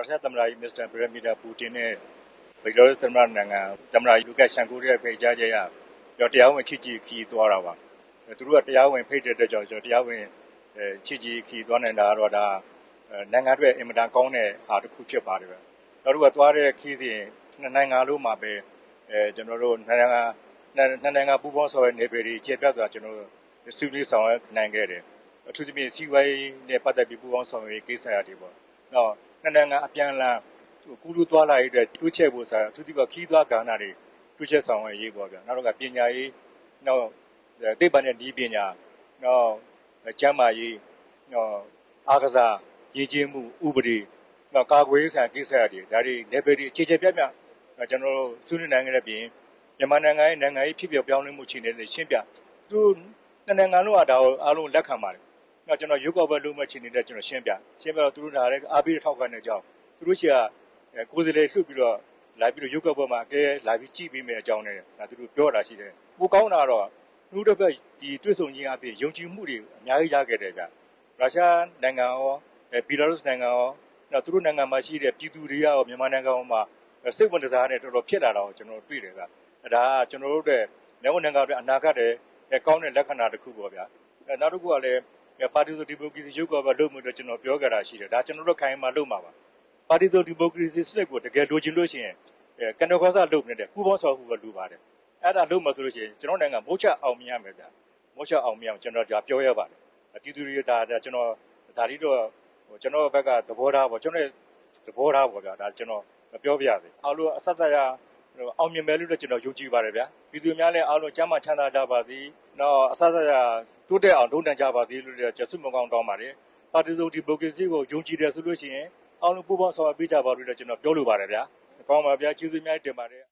ရုရှားသမ္မတကြီး မစ္စတာ ဗလဒီမီယာပူတင်နဲ့ဘီလာရုစ် သမ္မတနိုင်ငံ သမ္မတလူကရှန်ကိုရဲ့ ဖိတ်ကြားချက်အရတော့တရားဝင် ချစ်ကြည်ခီးသွားတာပါ သူတို့က တရားဝင်ဖိတ်တဲ့အတွက်ကြောင့်ကျွန်တော်တရားဝင်ချစ်ကြည်ခီးသွားနေတာတော့ ဒါနိုင်ငံအတွက် အင်မတန်ကောင်းတဲ့ဟာတစ်ခုဖြစ်ပါတယ်ဗျ။တို့ကသွားတဲ့ခီးစဉ် နှစ်နိုင်ငံလုံးမှာပဲအဲကျွန်တော်တို့နိုင်ငံနှစ်နိုင်ငံပူးပေါင်းဆောင်ရွက်နေပေဒီကျေပြတ်စွာ ကျွန်တော်တို့ ဆွေးနွေးဆောင်ရွက်နိုင်ခဲ့တယ်။အထူးသဖြင့် စီးပွားရေးနဲ့ပတ်သက်ပြီး ပူးပေါင်းဆောင်ရွက်ကိစ္စရပ်တွေပေါ့။နောက် နှစ်နိုင်ငံအပြန်အလှန်ကူးလူသွားလာရေးအတွက်တိုးချဲ့ဖို့ဆိုအထူးသဖြင့်ခီးသွားကဏ္ဍတွေတိုးချဲ့ဆောင်ရွက်ရေးပေါ့ဗျာ။နောက်တော့ကပညာရေးနောက်သိပ္ပံနဲ့ဤပညာနောက်ကျန်းမာရေးနောက်အားကစားရေးချင်းမှုဥပဒေနောက်ကာကွယ်ရေးဆိုင်ကိစ္စတွေဒါတွေ level တွေအခြေချပြပြကျွန်တော်တို့ဆွေးနွေးနိုင်ခဲ့တဲ့ပြင်မြန်မာနိုင်ငံရဲ့နိုင်ငံရေးဖြစ်ပျက်ပြောင်းလဲမှုအခြေအနေတွေရှင်းပြသူနှစ်နိုင်ငံလုံးကဒါကိုအားလုံးလက်ခံပါတယ်။ နောက်ကျွန်တော်ရုပ်ောက်ပဲလုံးမဲ့အခြေအနေတွေကျွန်တော်ရှင်းပြရှင်းပြတော့သူတို့လာတဲ့အားပေးထောက်ခံတဲ့အကြောင်းသူတို့ရှိကကိုယ်စားလှယ်လှုပ်ပြီးတော့လာပြီးတော့ရုပ်ောက်ဘက်မှာအကဲလာပြီးကြည့်ပေးမယ်အကြောင်းနဲ့ဒါသူတို့ပြောတာရှိတယ်။ပိုကောင်းတာတော့နှုတ်တစ်ဖက်ဒီတွေ့ဆုံခြင်းအပြင်ယုံကြည်မှုတွေအများကြီးရခဲ့တယ်ဗျ။ရုရှားနိုင်ငံရောဘီလာရုစ်နိုင်ငံရောနောက်သူတို့နိုင်ငံမှာရှိတဲ့ပြည်သူတွေရောမြန်မာနိုင်ငံမှာစိတ်ဝင်စားတဲ့တော်တော်ဖြစ်လာတာကိုကျွန်တော်တွေ့တယ်ဗျ။ဒါကကျွန်တော်တို့တဲ့နိုင်ငံနိုင်ငံတွေအနာဂတ်တဲ့ကောင်းတဲ့လက္ခဏာတစ်ခုပေါ့ဗျာ။နောက်တစ်ခုကလည်း ပါတီစုဒီမိုကရေစီရုပ်ကပဲလုပ်မှုလို့ကျွန်တော်ပြောကြတာရှိတယ်။ဒါကျွန်တော်တို့ခိုင်မှာလုပ်မှာပါ။ပါတီစုဒီမိုကရေစီစနစ်ကိုတကယ်လိုချင်လို့ရှိရင်ကန်တော်ခေါ်စားလုပ်နေတဲ့ပူပေါင်းဆောင်မှုပဲလိုပါတယ်။အဲ့ဒါလုပ်မှဆိုလို့ရှိရင်ကျွန်တော်နိုင်ငံမိုးချအောင်မြင်ရမယ်ဗျ။မိုးချအောင်မြင်အောင်ကျွန်တော်ကြာပြောရပါတယ်။ပြည်သူတွေဒါကျွန်တော်ဒါလေးတော့ကျွန်တော်ဘက်ကသဘောထားပေါ့ကျွန်တော်သဘောထားပေါ့ဗျာဒါကျွန်တော်ပြောပြရစေအားလုံးအဆက်သက်ရအောင်မြင်မယ်လို့လည်းကျွန်တော်ယုံကြည်ပါတယ်ဗျာ ပြည်သူများလည်းအားလုံးကျမ်းမာချမ်းသာကြပါစေနောက်အဆက်သက်ရတိုးတက်အောင်လုပ်နိုင်ကြပါစေလို့လည်းကျဆုမကောင်းတောင်းပါတယ်ပါတီစုံဒီမိုကရေစီကိုယုံကြည်တယ်ဆိုလို့ရှိရင်အားလုံးပူးပေါင်းဆောင်ရွက်ပေးကြပါလို့လည်းကျွန်တော်ပြောလိုပါတယ်ဗျာကောင်းပါဗျာကျေးဇူးများတင်ပါတယ်